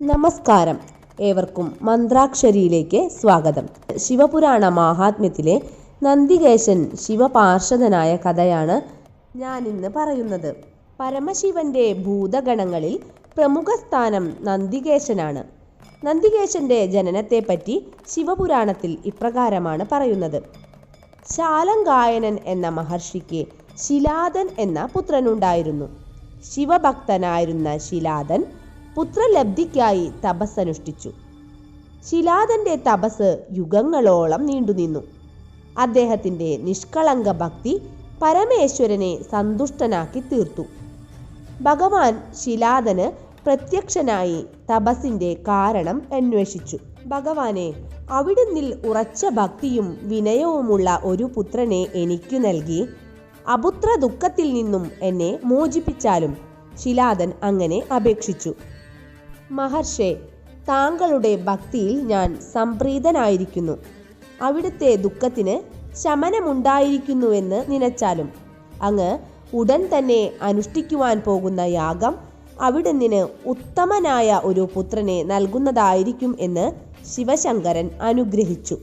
നമസ്കാരം. ഏവർക്കും മന്ത്രാക്ഷരിയിലേക്ക് സ്വാഗതം. ശിവപുരാണ മാഹാത്മ്യത്തിലെ നന്ദികേശൻ ശിവപാർഷദനായ കഥയാണ് ഞാൻ ഇന്ന് പറയുന്നത്. പരമശിവന്റെ ഭൂതഗണങ്ങളിൽ പ്രമുഖ സ്ഥാനം നന്ദികേശനാണ്. നന്ദികേശന്റെ ജനനത്തെപ്പറ്റി ശിവപുരാണത്തിൽ ഇപ്രകാരമാണ് പറയുന്നത്. ശാലങ്കായനൻ എന്ന മഹർഷിക്ക് ശിലാദൻ എന്ന പുത്രനുണ്ടായിരുന്നു. ശിവഭക്തനായിരുന്ന ശിലാദൻ പുത്രലബ്ധിക്കായി തപസ്സനുഷ്ഠിച്ചു. ശിലാദന്റെ തപസ് യുഗങ്ങളോളം നീണ്ടുനിന്നു. അദ്ദേഹത്തിന്റെ നിഷ്കളങ്ക ഭക്തി പരമേശ്വരനെ സന്തുഷ്ടനാക്കി തീർത്തു. ഭഗവാൻ ശിലാദന് പ്രത്യക്ഷനായി തപസിന്റെ കാരണം അന്വേഷിച്ചു. ഭഗവാനെ അവിടുന്നിൽ ഉറച്ച ഭക്തിയും വിനയവുമുള്ള ഒരു പുത്രനെ എനിക്കു നൽകി അപുത്ര ദുഃഖത്തിൽ നിന്നും എന്നെ മോചിപ്പിച്ചാലും ശിലാദൻ അങ്ങനെ അപേക്ഷിച്ചു. മഹർഷേ താങ്കളുടെ ഭക്തിയിൽ ഞാൻ സംപ്രീതനായിരിക്കുന്നു. അവിടുത്തെ ദുഃഖത്തിന് ശമനമുണ്ടായിരിക്കുന്നുവെന്ന് നനച്ചാലും. അങ്ങ് ഉടൻ തന്നെ അനുഷ്ഠിക്കുവാൻ പോകുന്ന യാഗം അവിടുന്ന് ഉത്തമനായ ഒരു പുത്രനെ നൽകുന്നതായിരിക്കും എന്ന് ശിവശങ്കരൻ അനുഗ്രഹിച്ചു.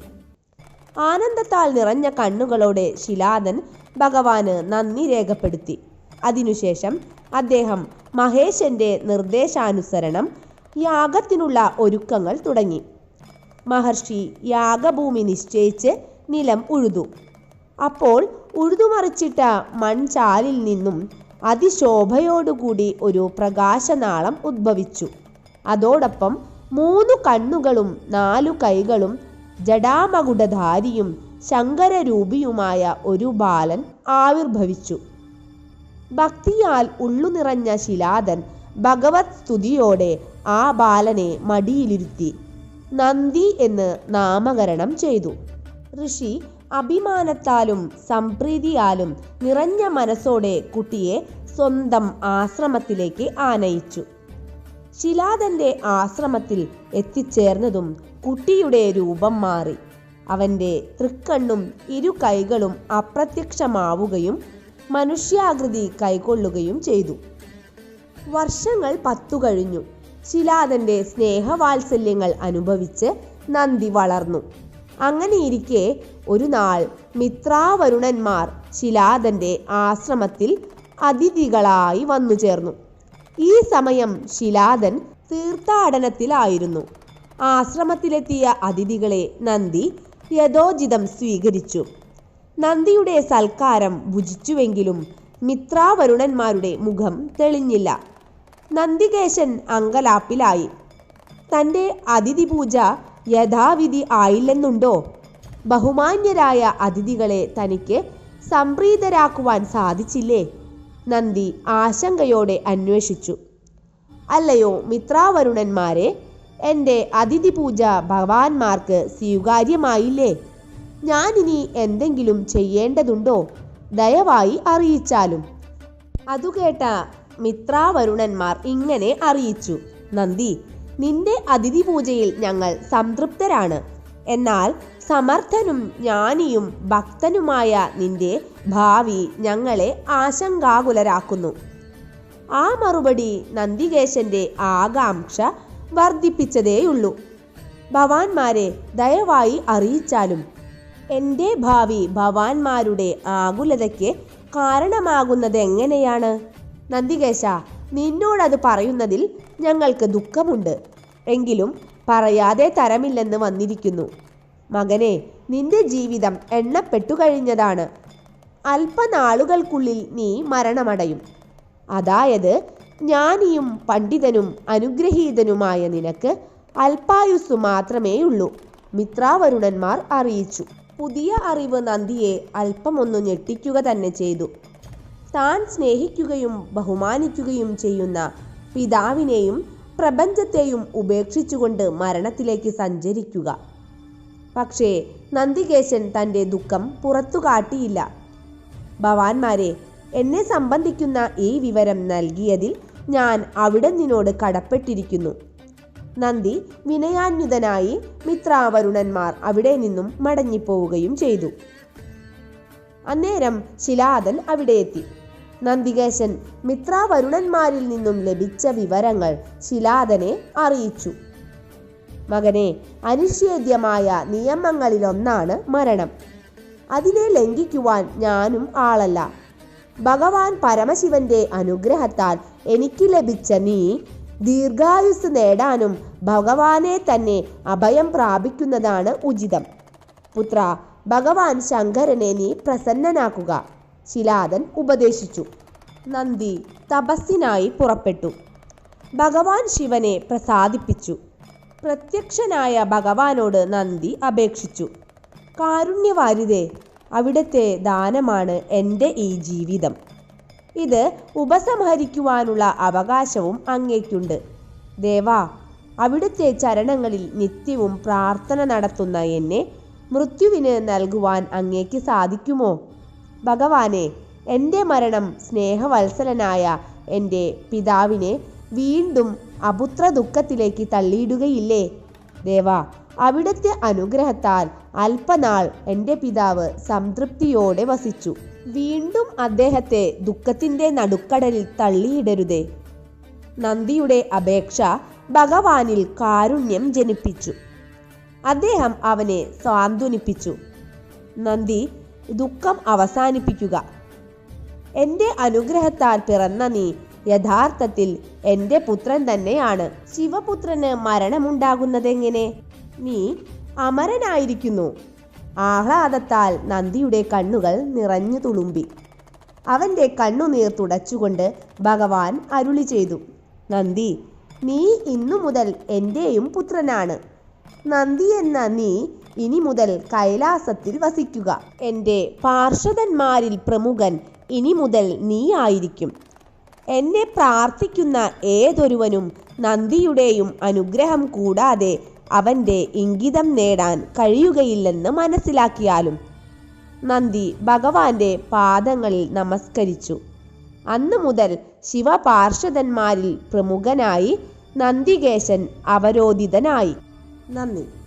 ആനന്ദത്താൽ നിറഞ്ഞ കണ്ണുകളോടെ ശിലാദൻ ഭഗവാന് നന്ദി രേഖപ്പെടുത്തി. അതിനുശേഷം അദ്ദേഹം മഹേശന്റെ നിർദ്ദേശാനുസരണം യാഗത്തിനുള്ള ഒരുക്കങ്ങൾ തുടങ്ങി. മഹർഷി യാഗഭൂമി നിശ്ചയിച്ച് നിലം ഉഴുതു. അപ്പോൾ ഉഴുതുമറിച്ചിട്ട മൺചാലിൽ നിന്നും അതിശോഭയോടുകൂടി ഒരു പ്രകാശനാളം ഉദ്ഭവിച്ചു. അതോടൊപ്പം മൂന്ന് കണ്ണുകളും നാലു കൈകളും ജടാമകുടധാരിയും ശങ്കരരൂപിയുമായ ഒരു ബാലൻ ആവിർഭവിച്ചു. ഭക്തിയാൽ ഉള്ളു നിറഞ്ഞ ശിലാദൻ ഭഗവത് സ്തുതിയോടെ ആ ബാലനെ മടിയിലിരുത്തി നന്ദി എന്ന് നാമകരണം ചെയ്തു. ഋഷി അഭിമാനത്താലും സംപ്രീതിയാലും നിറഞ്ഞ മനസ്സോടെ കുട്ടിയെ സ്വന്തം ആശ്രമത്തിലേക്ക് ആനയിച്ചു. ശിലാദന്റെ ആശ്രമത്തിൽ എത്തിച്ചേർന്നതും കുട്ടിയുടെ രൂപം മാറി. അവന്റെ തൃക്കണ്ണും ഇരു കൈകളും അപ്രത്യക്ഷമാവുകയും മനുഷ്യാകൃതി കൈക്കൊള്ളുകയും ചെയ്തു. വർഷങ്ങൾ പത്തു കഴിഞ്ഞു. ശിലാദന്റെ സ്നേഹവാത്സല്യങ്ങൾ അനുഭവിച്ച് നന്ദി വളർന്നു. അങ്ങനെയിരിക്കെ ഒരു നാൾ മിത്രാവരുണന്മാർ ശിലാദന്റെ ആശ്രമത്തിൽ അതിഥികളായി വന്നു ചേർന്നു. ഈ സമയം ശിലാദൻ തീർത്ഥാടനത്തിലായിരുന്നു. ആശ്രമത്തിലെത്തിയ അതിഥികളെ നന്ദി യഥോചിതം സ്വീകരിച്ചു. നന്ദിയുടെ സൽക്കാരം ഭുജിച്ചുവെങ്കിലും മിത്രാവരുണന്മാരുടെ മുഖം തെളിഞ്ഞില്ല. നന്ദികേശൻ അങ്കലാപ്പിലായി. തന്റെ അതിഥി പൂജ യഥാവിധി ആയില്ലെന്നുണ്ടോ? ബഹുമാന്യരായ അതിഥികളെ തനിക്ക് സംപ്രീതരാക്കുവാൻ സാധിച്ചില്ലേ? നന്ദി ആശങ്കയോടെ അന്വേഷിച്ചു. അല്ലയോ മിത്രാവരുണന്മാരെ എന്റെ അതിഥി പൂജ ഭഗവാന്മാർക്ക് സ്വീകാര്യമായില്ലേ? ഞാനിനി എന്തെങ്കിലും ചെയ്യേണ്ടതുണ്ടോ? ദയവായി അറിയിച്ചാലും. അതു കേട്ട മിത്രാവരുണന്മാർ ഇങ്ങനെ അറിയിച്ചു. നന്ദി നിന്റെ അതിഥി പൂജയിൽ ഞങ്ങൾ സംതൃപ്തരാണ്. എന്നാൽ സമർത്ഥനും ജ്ഞാനിയും ഭക്തനുമായ നിന്റെ ഭാവി ഞങ്ങളെ ആശങ്കാകുലരാക്കുന്നു. ആ മറുപടി നന്ദികേശന്റെ ആകാംക്ഷ വർദ്ധിപ്പിച്ചതേയുള്ളൂ. ഭവാന്മാരെ ദയവായി അറിയിച്ചാലും എന്റെ ഭാവി ഭവാന്മാരുടെ ആകുലതയ്ക്ക് കാരണമാകുന്നത് എങ്ങനെയാണ് നന്ദികേശ നിന്നോടത് പറയുന്നതിൽ ഞങ്ങൾക്ക് ദുഃഖമുണ്ട്. എങ്കിലും പറയാതെ തരമില്ലെന്ന് വന്നിരിക്കുന്നു. മകനെ നിന്റെ ജീവിതം എണ്ണപ്പെട്ടു കഴിഞ്ഞതാണ്. അല്പനാളുകൾക്കുള്ളിൽ നീ മരണമടയും. അതായത് ജ്ഞാനിയും പണ്ഡിതനും അനുഗ്രഹീതനുമായ നിനക്ക് അല്പായുസ്സു മാത്രമേയുള്ളൂ മിത്രാവരുണന്മാർ അറിയിച്ചു. പുതിയ അറിവ് നന്ദിയെ അല്പമൊന്നു ഞെട്ടിക്കുക തന്നെ ചെയ്തു. താൻ സ്നേഹിക്കുകയും ബഹുമാനിക്കുകയും ചെയ്യുന്ന പിതാവിനെയും പ്രപഞ്ചത്തെയും ഉപേക്ഷിച്ചുകൊണ്ട് മരണത്തിലേക്ക് സഞ്ചരിക്കുക. പക്ഷേ നന്ദികേശൻ തന്റെ ദുഃഖം പുറത്തു കാട്ടിയില്ല. ഭവാന്മാരെ എന്നെ സംബന്ധിക്കുന്ന ഈ വിവരം നൽകിയതിൽ ഞാൻ അവിടെ നിന്നോട് കടപ്പെട്ടിരിക്കുന്നു. നന്ദി വിനയാന്യുതനായി മിത്രാവരുണന്മാർ അവിടെ നിന്നും മടങ്ങിപ്പോവുകയും ചെയ്തു. അന്നേരം ശിലാദൻ അവിടെ എത്തി. നന്ദികേശൻ മിത്രാവരുണന്മാരിൽ നിന്നും ലഭിച്ച വിവരങ്ങൾ ശിലാദനെ അറിയിച്ചു. മകനെ അനിഷേധ്യമായ നിയമങ്ങളിലൊന്നാണ് മരണം. അതിനെ ലംഘിക്കുവാൻ ഞാനും ആളല്ല. ഭഗവാൻ പരമശിവന്റെ അനുഗ്രഹത്താൽ എനിക്ക് ലഭിച്ച നീ ദീർഘായുസ് നേടാനും ഭഗവാനെ തന്നെ അഭയം പ്രാപിക്കുന്നതാണ് ഉചിതം. പുത്ര ഭഗവാൻ ശങ്കരനെ നീ പ്രസന്നനാക്കുക. ശിലാദൻ ഉപദേശിച്ചു. നന്ദി. തപസ്സിനായി പുറപ്പെട്ടു. ഭഗവാൻ ശിവനെ പ്രസാദിപ്പിച്ചു. പ്രത്യക്ഷനായ ഭഗവാനോട് നന്ദി അപേക്ഷിച്ചു. കാരുണ്യവാരിതേ അവിടുത്തെ ദാനമാണ് എന്റെ ഈ ജീവിതം. ഇത് ഉപസംഹരിക്കുവാനുള്ള അവകാശവും അങ്ങേക്കുണ്ട്. ദേവാ അവിടുത്തെ ചരണങ്ങളിൽ നിത്യവും പ്രാർത്ഥന നടത്തുന്ന എന്നെ മൃത്യുവിന് നൽകുവാൻ അങ്ങേക്ക് സാധിക്കുമോ? ഭഗവാനെ എന്റെ മരണം സ്നേഹവത്സലനായ എന്റെ പിതാവിനെ വീണ്ടും അപുത്ര ദുഃഖത്തിലേക്ക് തള്ളിയിടുകയില്ലേ? ദേവ അവിടുത്തെ അനുഗ്രഹത്താൽ അല്പനാൾ എന്റെ പിതാവ് സംതൃപ്തിയോടെ വസിച്ചു. വീണ്ടും അദ്ദേഹത്തെ ദുഃഖത്തിന്റെ നടുക്കടലിൽ തള്ളിയിടരുതേ. നന്ദിയുടെ അപേക്ഷ ഭഗവാനിൽ കാരുണ്യം ജനിപ്പിച്ചു. അദ്ദേഹം അവനെ സാന്ത്വനിപ്പിച്ചു നന്ദി ദുഃഖം അവസാനിപ്പിക്കുക. എന്റെ അനുഗ്രഹത്താൽ പിറന്ന നീ യഥാർത്ഥത്തിൽ എന്റെ പുത്രൻ തന്നെയാണ്. ശിവപുത്രന് മരണമുണ്ടാകുന്നതെങ്ങനെ? നീ അമരനായിരിക്കുന്നു. ആഹ്ലാദത്താൽ നന്ദിയുടെ കണ്ണുകൾ നിറഞ്ഞു തുളുമ്പി. അവന്റെ കണ്ണുനീർ തുടച്ചുകൊണ്ട് ഭഗവാൻ അരുളി ചെയ്തു. നന്ദി നീ ഇന്നു മുതൽ എന്റെയും പുത്രനാണ്. നന്ദി എന്ന നീ ഇനി മുതൽ കൈലാസത്തിൽ വസിക്കുക. എന്റെ പാർഷദന്മാരിൽ പ്രമുഖൻ ഇനി മുതൽ നീ ആയിരിക്കും. എന്നെ പ്രാർത്ഥിക്കുന്ന ഏതൊരുവനും നന്ദിയുടെയും അനുഗ്രഹം കൂടാതെ അവന്റെ ഇംഗിതം നേടാൻ കഴിയുകയില്ലെന്ന് മനസ്സിലാക്കിയാലും നന്ദി ഭഗവാന്റെ പാദങ്ങളിൽ നമസ്കരിച്ചു. അന്നു മുതൽ ശിവപാർഷദന്മാരിൽ പ്രമുഖനായി നന്ദികേശൻ അവരോധിതനായി. നന്ദി.